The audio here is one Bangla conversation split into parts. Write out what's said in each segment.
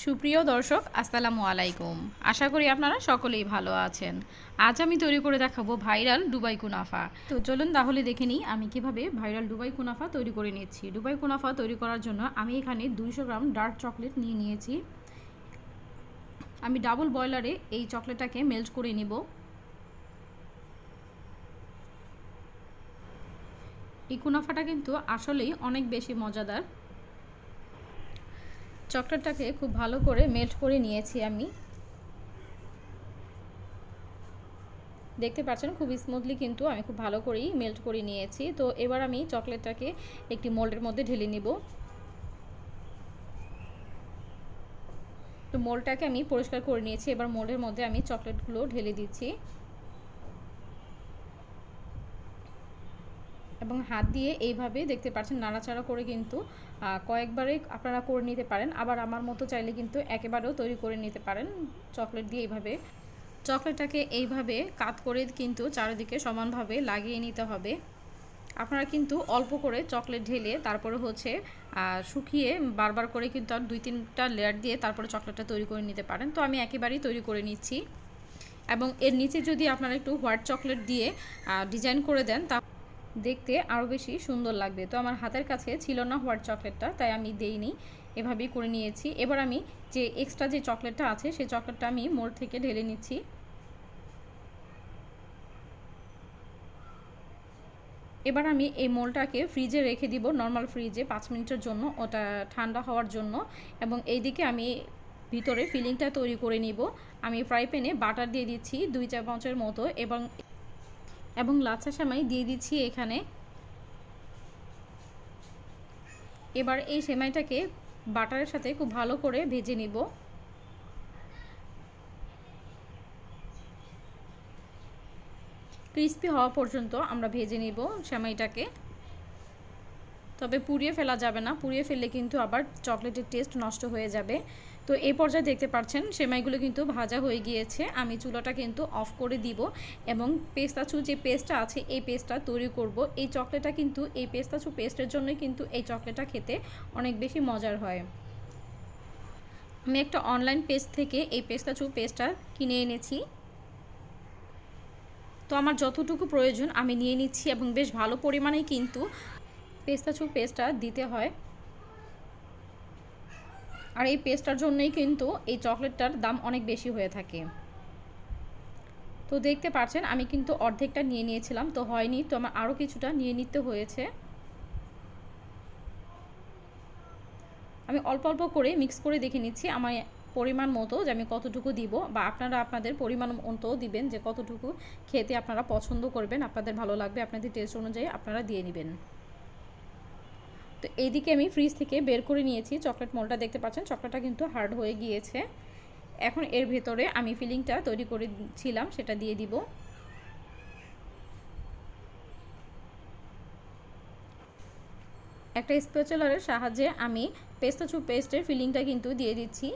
সুপ্রিয় দর্শক, আসসালামু আলাইকুম। আশা করি আপনারা সকলেই ভালো আছেন। আজ আমি তৈরি করে দেখাবো ভাইরাল ডুবাই কুনাফা। তো চলুন তাহলে দেখে নিই আমি কীভাবে ভাইরাল ডুবাই কুনাফা তৈরি করে নিচ্ছি। ডুবাই কুনাফা তৈরি করার জন্য আমি এখানে দুইশো গ্রাম ডার্ক চকলেট নিয়ে নিয়েছি। আমি ডাবল বয়লারে এই চকলেটটাকে মেল্ট করে নিব। এই কুনাফাটা কিন্তু আসলেই অনেক বেশি মজাদার। চকলেটটাকে খুব ভালো করে মেল্ট করে নিয়েছি আমি। দেখতে পাচ্ছেন, খুব স্মুথলি কিন্তু আমি খুব ভালো করেই মেল্ট করে নিয়েছি। তো এবার আমি চকলেটটাকে একটি মোল্ডের মধ্যে ঢেলে নিব। তো মোল্ডটাকে আমি পরিষ্কার করে নিয়েছি। এবার মোল্ডের মধ্যে আমি চকলেটগুলো ঢেলে দিচ্ছি। এবং হাত দিয়ে এইভাবে দেখতে পাচ্ছেন নাড়াচাড়া করে কিন্তু কয়েকবারে আপনারা করে নিতে পারেন। আবার আমার মতো চাইলে কিন্তু একেবারেও তৈরি করে নিতে পারেন। চকলেট দিয়ে এইভাবে, চকলেটটাকে এইভাবে কাত করে কিন্তু চারিদিকে সমানভাবে লাগিয়ে নিতে হবে। আপনারা কিন্তু অল্প করে চকলেট ঢেলে তারপরে হচ্ছে শুকিয়ে বারবার করে কিন্তু আর দুই তিনটা লেয়ার দিয়ে তারপরে চকলেটটা তৈরি করে নিতে পারেন। তো আমি একেবারেই তৈরি করে নিচ্ছি। এবং এর নিচে যদি আপনারা একটু হোয়াইট চকলেট দিয়ে ডিজাইন করে দেন তা দেখতে আরও বেশি সুন্দর লাগবে। তো আমার হাতের কাছে ছিল না হোয়াইট চকলেটটা তাই আমি দেইনি। এভাবেই করে নিয়েছি। এবার আমি যে এক্সট্রা যে চকলেটটা আছে, সেই চকলেটটা আমি মোড় থেকে ঢেলে নিচ্ছি। এবার আমি এই মোলটাকে ফ্রিজে রেখে দিব নর্মাল ফ্রিজে পাঁচ মিনিটের জন্য। ওটা ঠান্ডা হওয়ার জন্য। এবং এইদিকে আমি ভিতরে ফিলিংটা তৈরি করে নিব। আমি ফ্রাই প্যানে বাটার দিয়ে দিচ্ছি দুই চামচের মতো। এবং এবং লাচ্ছা সেমাই দিয়ে দিচ্ছি এখানে। এবার এই সেমাইটাকে বাটারের সাথে খুব ভালো করে ভেজে নিব। ক্রিস্পি হওয়া পর্যন্ত আমরা ভেজে নিব সেমাইটাকে। তবে পুড়িয়ে ফেলা যাবে না, পুড়িয়ে ফেললে কিন্তু আবার চকলেটের টেস্ট নষ্ট হয়ে যাবে। তো এই পর্যায়ে দেখতে পাচ্ছেন, সেমাইগুলো কিন্তু ভাজা হয়ে গিয়েছে। আমি চুলাটা কিন্তু অফ করে দিব এবং পেস্তাচু যে পেস্টটা আছে, এই পেস্টটা তৈরি করব। এই চকলেটটা কিন্তু, এই পেস্তাচু পেস্টের জন্যই কিন্তু এই চকলেটটা খেতে অনেক বেশি মজার হয়। আমি একটা অনলাইন পেজ থেকে এই পেস্তাচু পেস্টটা কিনে এনেছি। তো আমার যতটুকু প্রয়োজন আমি নিয়ে নিচ্ছি এবং বেশ ভালো পরিমাণেই কিন্তু পেস্তাচু পেস্টটা দিতে হয়। আর এই পেস্টটার জন্যই কিন্তু এই চকলেটটার দাম অনেক বেশি হয়ে থাকে। তো দেখতে পাচ্ছেন, আমি কিন্তু অর্ধেকটা নিয়ে নিয়েছিলাম, তো হয়নি, তো আমার আরও কিছুটা নিয়ে নিতে হয়েছে। আমি অল্প অল্প করে মিক্স করে দেখে নিচ্ছি আমার পরিমাণ মতো যে আমি কতটুকু দিব, বা আপনারা আপনাদের পরিমাণ মতো দিবেন যে কতটুকু খেতে আপনারা পছন্দ করবেন, আপনাদের ভালো লাগবে, আপনাদের টেস্ট অনুযায়ী আপনারা দিয়ে নেবেন। তো এইদিকে আমি ফ্রিজ থেকে বের করে নিয়েছি। চকলেট মোলটা দেখতে পাচ্ছেন চকলেটটা কিন্তু হার্ড হয়ে গিয়েছে। এখন এর ভেতরে আমি ফিলিংটা তৈরি করেছিলাম সেটা দিয়ে দিব। একটা স্পেচুলারের সাহায্যে আমি পেস্তাচু পেস্টের ফিলিংটা কিন্তু দিয়ে দিচ্ছি।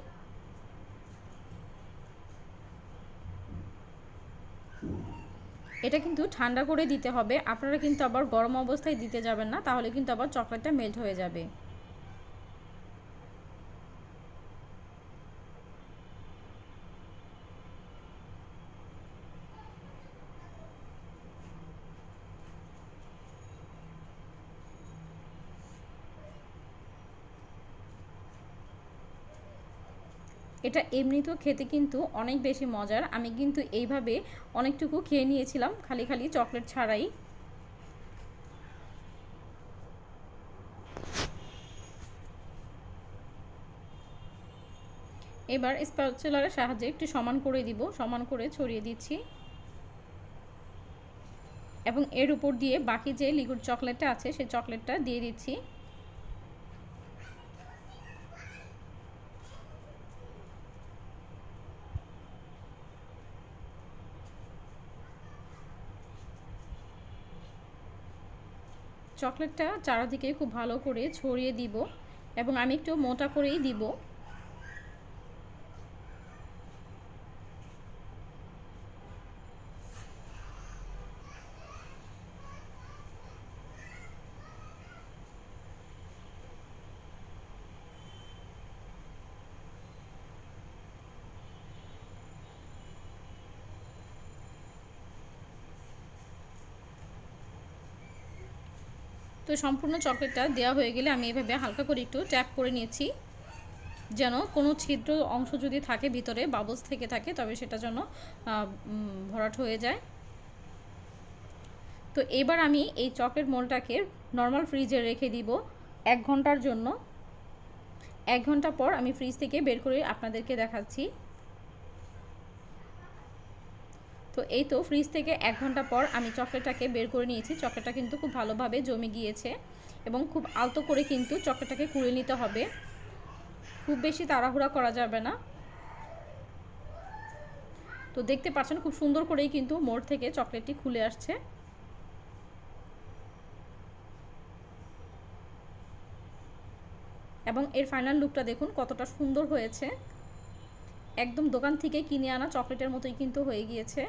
এটা কিন্তু ঠান্ডা করে দিতে হবে। আপনারা কিন্তু আবার গরম অবস্থায় দিতে যাবেন না, তাহলে কিন্তু আবার চকলেটটা মেল্ট হয়ে যাবে। এটা এমনিতেও খেতে কিন্তু অনেক বেশি মজার। আমি কিন্তু এইভাবে অনেকটুকু খেয়ে নিয়েছিলাম, খালি খালি চকলেট ছাড়াই। এবার স্প্যাচুলারের সাহায্যে একটু সমান করে দিব, সমান করে ছড়িয়ে দিচ্ছি। এবং এর উপর দিয়ে বাকি যে লিকুইড চকলেটটা আছে সেই চকলেটটা দিয়ে দিচ্ছি। চকলেটটা চারাদিকে খুব ভালো করে ছড়িয়ে দিব এবং আমি একটু মোটা করেই দিব। তো সম্পূর্ণ চকলেটটা দেওয়া হয়ে গেলে আমি এভাবে হালকা করে একটু ট্যাপ করে নিয়েছি। যেন কোনো ছিদ্র অংশ যদি থাকে ভিতরে, বাবলস থেকে থাকে, তবে সেটা যেন ভরাট হয়ে যায়। তো এবার আমি এই চকলেট মোলটাকে নর্মাল ফ্রিজে রেখে দিব এক ঘণ্টার জন্য। এক ঘণ্টা পর আমি ফ্রিজ থেকে বের করে আপনাদেরকে দেখাচ্ছি। তো এই তো ফ্রিজ থেকে এক ঘণ্টা পর আমি চকলেটটাকে বের করে নিয়েছি। চকলেটটা কিন্তু খুব ভালোভাবে জমে গিয়েছে এবং খুব আলতো করে কিন্তু চকলেটটাকে কুড়ে নিতে হবে। খুব বেশি তাড়াহুড়া করা যাবে না। তো দেখতে পাচ্ছেন খুব সুন্দর করেই কিন্তু মোড় থেকে চকলেটটি খুলে আসছে। এবং এর ফাইনাল লুকটা দেখুন, কতটা সুন্দর হয়েছে। একদম দোকান থেকে কিনে আনা চকলেটের মতোই কিন্তু হয়ে গিয়েছে।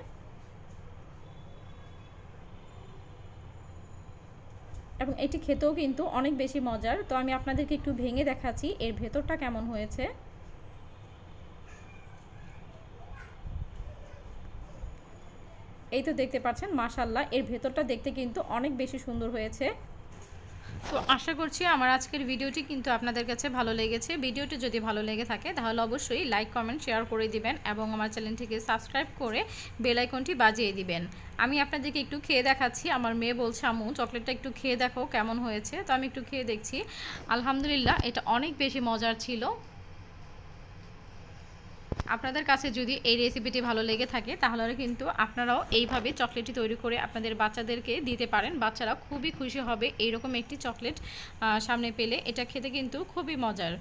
এবং এটি খেতেও কিন্তু অনেক বেশি মজার। তো আমি আপনাদেরকে একটু ভেঙে দেখাচ্ছি এর ভেতরটা কেমন হয়েছে। এই তো দেখতে পাচ্ছেন মাশাল্লাহ এর ভেতরটা দেখতে কিন্তু অনেক বেশি সুন্দর হয়েছে। তো আশা করছি আমার আজকের ভিডিওটি কিন্তু আপনাদের কাছে ভালো লেগেছে। ভিডিওটি যদি ভালো লেগে থাকে, তাহলে অবশ্যই লাইক কমেন্ট শেয়ার করে দিবেন এবং আমার চ্যানেলটিকে সাবস্ক্রাইব করে বেলাইকনটি বাজিয়ে দিবেন। আমি আপনাদেরকে একটু খেয়ে দেখাচ্ছি। আমার মেয়ে বলছে আমু চকলেটটা একটু খেয়ে দেখো কেমন হয়েছে। তো আমি একটু খেয়ে দেখছি। আলহামদুলিল্লাহ, এটা অনেক বেশি মজার ছিল। আপনাদের কাছে যদি এই রেসিপিটি ভালো লেগে থাকে, তাহলে কিন্তু আপনারাও এইভাবে চকলেটটি তৈরি করে আপনাদের বাচ্চাদেরকে দিতে পারেন। বাচ্চারা খুবই খুশি হবে এইরকম একটি চকলেট সামনে পেলে। এটা খেতে কিন্তু খুবই মজার।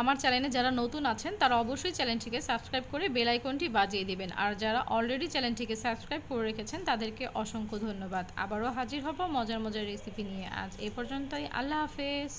আমার চ্যানেলে যারা নতুন আছেন, তারা অবশ্যই চ্যানেলটিকে সাবস্ক্রাইব করে বেল আইকনটি বাজিয়ে দিবেন। আর যারা অলরেডি চ্যানেলটিকে সাবস্ক্রাইব করে রেখেছেন, তাদেরকে অসংখ্য ধন্যবাদ। আবারও হাজির হব মজার মজার রেসিপি নিয়ে। আজ এ পর্যন্তই। আল্লাহ হাফেজ।